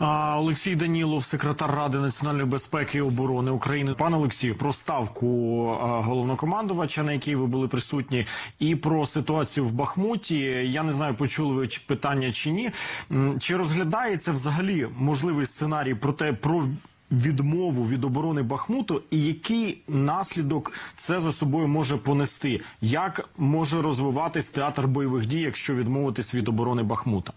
Олексій Данілов, секретар Ради національної безпеки і оборони України. Пане Олексію, про ставку головнокомандувача, на якій ви були присутні, і про ситуацію в Бахмуті. Я не знаю, почули ви питання чи ні. Чи розглядається взагалі можливий сценарій про те, про відмову від оборони Бахмуту, і який наслідок це за собою може понести? Як може розвиватись театр бойових дій, якщо відмовитись від оборони Бахмута?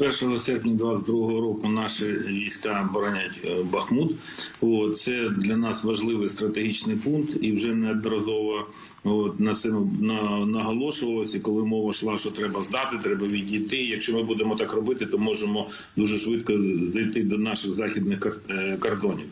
1 серпня 22 року наші війська боронять е, Бахмут. От, це для нас важливий стратегічний пункт, і вже неодноразово от, на на, наголошувалося, коли мова йшла, що треба здати, треба відійти. Якщо ми будемо так робити, то можемо дуже швидко дійти до наших західних е, кордонів.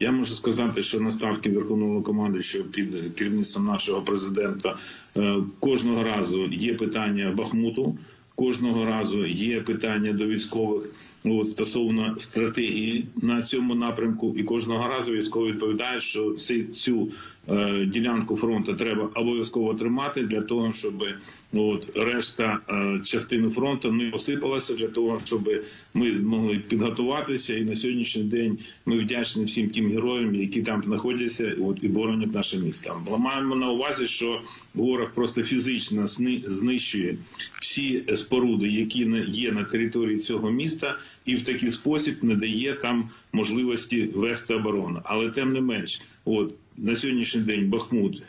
Я можу сказати, що на ставки Верховного командуючого під керівництвом нашого президента е, кожного разу є питання Бахмуту. Кожного разу є питання до військових от, стосовно стратегії на цьому напрямку, і кожного разу військові відповідають, що цю, е, ділянку фронту треба обов'язково тримати для того, щоб от решта е, частини фронту не посипалася, для того, щоб ми могли підготуватися. І на сьогоднішній день ми вдячні всім тим героям, які там знаходяться, от і боронять наше місто. Маємо на увазі, що ворог просто фізично зни- знищує всі споруди, які є на території цього міста, і в такий спосіб не дає там можливості вести оборону. Але тим не менш, от на сьогоднішній день Бахмут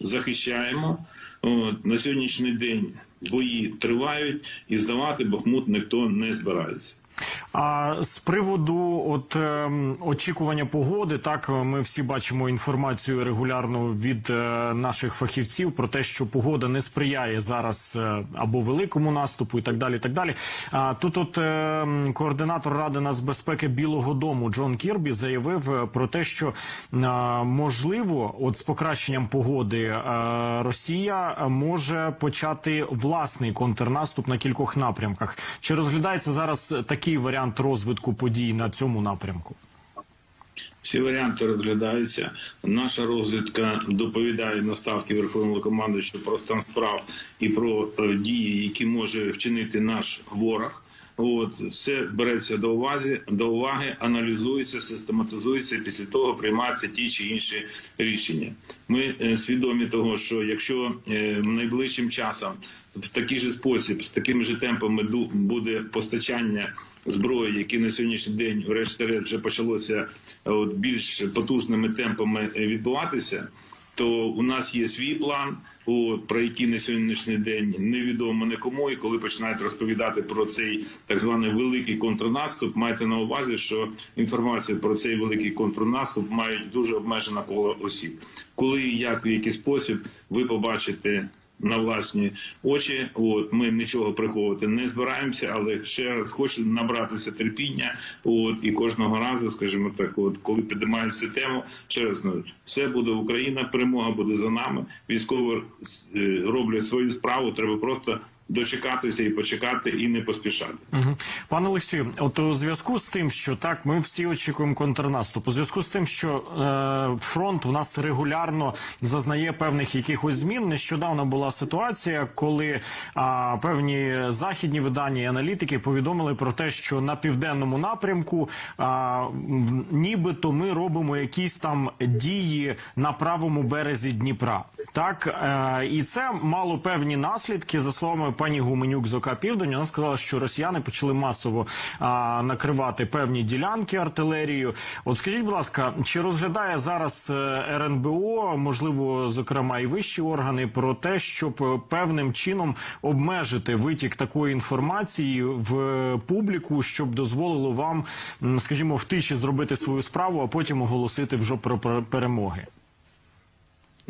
захищаємо. От, на сьогоднішній день бої тривають, і здавати Бахмут ніхто не збирається. А з приводу от ем, очікування погоди, так ми всі бачимо інформацію регулярно від е, наших фахівців про те, що погода не сприяє зараз е, або великому наступу, і так далі. і Так далі. А тут, от ем, координатор ради нацбезпеки Білого Дому Джон Кірбі заявив е, про те, що е, можливо, от з покращенням погоди е, Росія е, може почати власний контрнаступ на кількох напрямках. Чи розглядається зараз такий варіант розвитку подій на цьому напрямку? Всі варіанти розглядаються. Наша розвідка доповідає на ставки Верховного командуючого про стан справ і про е, дії, які може вчинити наш ворог. От все береться до уваги, до уваги, аналізується, систематизується. і Після того приймаються ті чи інші рішення. Ми е, свідомі того, що якщо е, найближчим часом в такий же спосіб, з такими ж темпами буде постачання зброї, які на сьогоднішній день, врешті-решт, вже почалося е, от, більш потужними темпами відбуватися, то у нас є свій план, от, про який на сьогоднішній день невідомо нікому. І коли починають розповідати про цей так званий великий контрнаступ, майте на увазі, що інформація про цей великий контрнаступ мають дуже обмежене коло осіб. Коли і як в який спосіб ви побачите на власні очі. От ми нічого приховувати не збираємося, але ще раз хочу набратися терпіння. От і кожного разу, скажімо так, от коли піднімають тему, ще раз все буде Україна, перемога буде за нами. Військові е, роблять свою справу. Треба просто дочекатися і почекати, і не поспішати. Мгм. Пане Олексію, от у зв'язку з тим, що так ми всі очікуємо контрнаступ, у зв'язку з тим, що е, фронт в нас регулярно зазнає певних якихось змін. Нещодавно була ситуація, коли а, певні західні видання і аналітики повідомили про те, що на південному напрямку а, нібито ми робимо якісь там дії на правому березі Дніпра. Так е, і це мало певні наслідки. За словами пані Гуменюк з ОК Південь, вона сказала, що росіяни почали масово накривати певні ділянки артилерією. От скажіть, будь ласка, чи розглядає зараз е, РНБО, можливо, зокрема і вищі органи, про те, щоб певним чином обмежити витік такої інформації в публіку, щоб дозволило вам, скажімо, в тиші зробити свою справу, а потім оголосити вже про перемоги?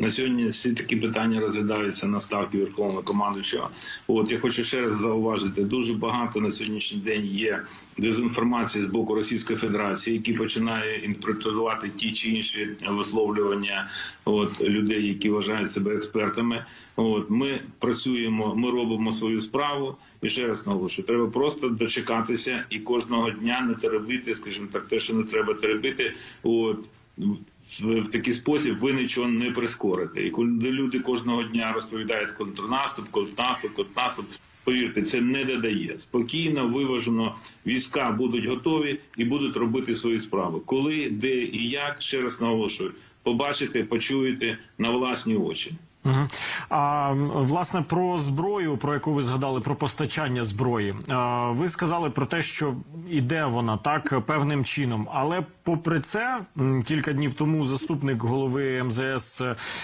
На сьогодні всі такі питання розглядаються на ставки Верховного командуючого. От я хочу ще раз зауважити, дуже багато на сьогоднішній день є дезінформації з боку Російської Федерації, які починає інтерпретувати ті чи інші висловлювання от людей, які вважають себе експертами. От ми працюємо, ми робимо свою справу. І ще раз наголошую, треба просто дочекатися і кожного дня не теребити, скажімо так, те, що не треба теребити. От в такий спосіб ви нічого не прискорите. І коли люди кожного дня розповідають контрнаступ, контрнаступ, контрнаступ, Повірте, це не додає. Спокійно, виважено, війська будуть готові і будуть робити свої справи. Коли, де і як, ще раз наголошую, побачите, почуєте на власні очі. А власне про зброю, про яку ви згадали, про постачання зброї. Ви сказали про те, що іде вона так певним чином. Але попри це, кілька днів тому заступник голови МЗС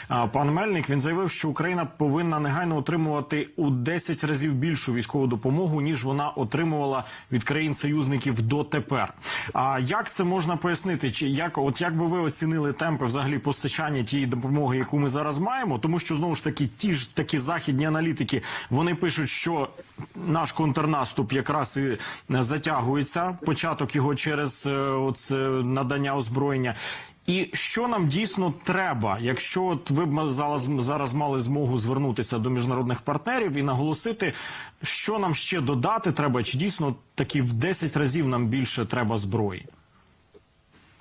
а, пан Мельник він заявив, що Україна повинна негайно отримувати у 10 разів більшу військову допомогу, ніж вона отримувала від країн-союзників дотепер. А як це можна пояснити? Чи як от як би ви оцінили темпи взагалі постачання тієї допомоги, яку ми зараз маємо? Тому що знову ж таки ті ж такі західні аналітики вони пишуть, що наш контрнаступ якраз і затягується. Початок його через е, оце надання озброєння. І що нам дійсно треба, якщо от ви б зараз, зараз мали змогу звернутися до міжнародних партнерів і наголосити, що нам ще додати треба, чи дійсно таки в 10 разів нам більше треба зброї?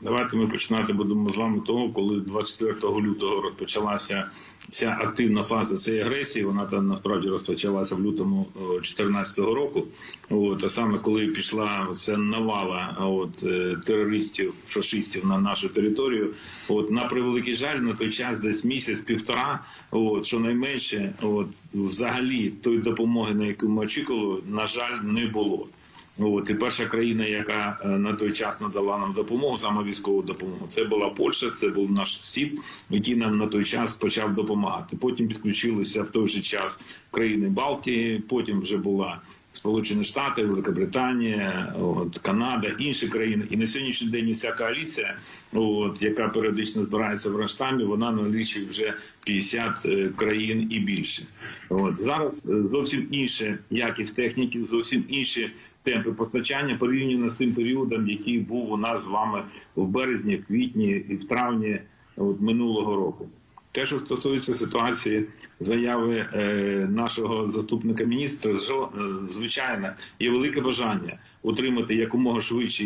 Давайте ми починати будемо з вами того, коли 24 лютого розпочалася ця активна фаза цієї агресії. Вона там насправді розпочалася в лютому 2014 року. От а саме коли пішла ця навала от е, терористів, фашистів на нашу територію. От на превеликий жаль, на той час десь місяць-півтора, от щонайменше, от взагалі тої допомоги, на яку ми очікували, на жаль, не було. От і перша країна, яка е, на той час надала нам допомогу, саме військову допомогу, це була Польща. Це був наш сусід, який нам на той час почав допомагати. Потім підключилися в той же час країни Балтії. Потім вже була Сполучені Штати, Велика Британія, от Канада, інші країни. І на сьогоднішній день ця коаліція, от яка періодично збирається в Раштамі, вона налічує вже 50 е, країн і більше. От зараз е, зовсім інша якість техніки, зовсім інші темпи постачання порівняно з тим періодом, який був у нас з вами в березні, в квітні і в травні от, минулого року. Те, що стосується ситуації заяви е, нашого заступника міністра, зжо- е, звичайно, є велике бажання отримати якомога швидше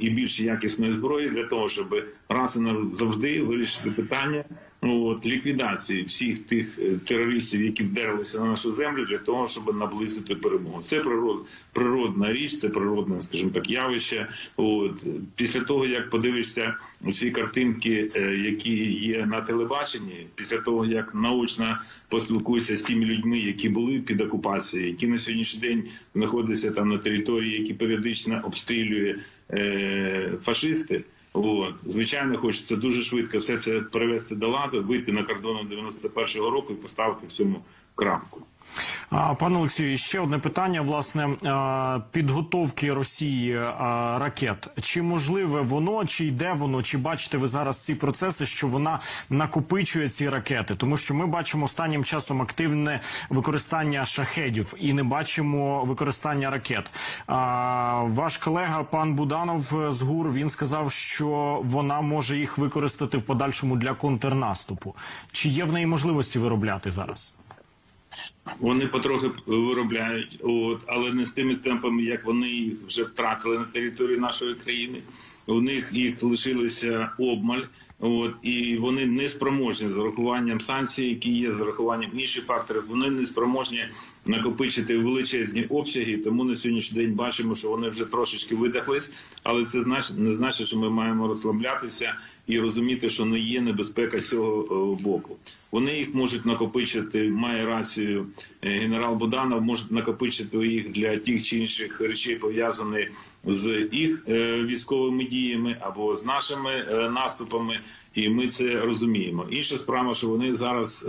і більш якісної зброї для того, щоб раз і назавжди вирішити питання от, ліквідації всіх тих е, терористів, які вдерлися на нашу землю, для того, щоб наблизити перемогу. Це природ, природна річ, це природне, скажімо так, явище. От після того, як подивишся усі картинки, е, які є на телебаченні, після того як наочно поспілкуєшся з тими людьми, які були під окупацією, які на сьогоднішній день знаходяться там на території, які періодично обстрілює е, фашисти. От звичайно, хочеться дуже швидко все це привести до ладу, вийти на кордону 91-го року і поставити в цьому крапку. Пане Олексію, ще одне питання. Власне, підготовки Росії ракет. Чи можливе воно, чи йде воно, чи бачите ви зараз ці процеси, що вона накопичує ці ракети? Тому що ми бачимо останнім часом активне використання шахедів і не бачимо використання ракет. Ваш колега пан Буданов з ГУР він сказав, що вона може їх використати в подальшому для контрнаступу. Чи є в неї можливості виробляти зараз? Вони потрохи виробляють, от, але не з тими темпами, як вони їх вже втратили на території нашої країни. У них їх лишилися обмаль. От і вони не спроможні з урахуванням санкцій, які є з урахуванням інших факторів. Вони не спроможні накопичити величезні обсяги. Тому на сьогоднішній день бачимо, що вони вже трошечки видихлись, але це не значить, що ми маємо розслаблятися і розуміти, що не є небезпека з цього е, боку. Вони їх можуть накопичити. Має рацію е, генерал Буданов, можуть накопичити їх для тих чи інших речей, пов'язаних з їх е, військовими діями або з нашими наступами. І ми це розуміємо. Інша справа, що вони зараз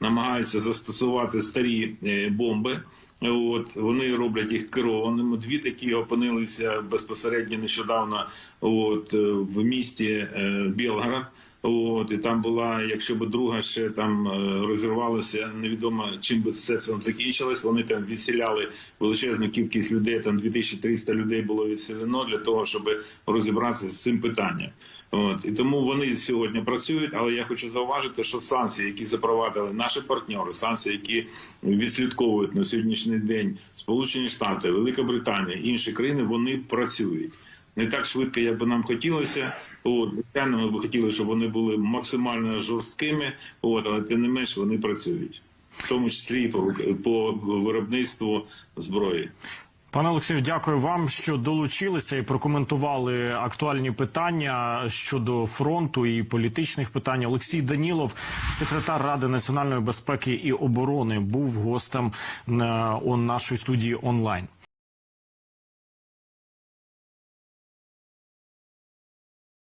намагаються застосувати старі е, бомби. От вони роблять їх керованими. Дві такі опинилися безпосередньо нещодавно. От е, в місті е, Білгород. От і там була, якщо б друга ще там розірвалася, невідомо чим би це закінчилось. Вони там відселяли величезну кількість людей. Там 2300 людей було відселено для того, щоб розібратися з цим питанням. От і тому вони сьогодні працюють. Але я хочу зауважити, що санкції, які запровадили наші партнери, санкції, які відслідковують на сьогоднішній день Сполучені Штати, Велика Британія, інші країни, вони працюють не так швидко, як би нам хотілося. От, звичайно, ми б хотіли, щоб вони були максимально жорсткими. От, але тим не менш вони працюють. в тому числі і по, по виробництву зброї. Пане Олексію, дякую вам, що долучилися і прокоментували актуальні питання щодо фронту і політичних питань. Олексій Данілов, секретар Ради національної безпеки і оборони, був гостем на нашій студії онлайн.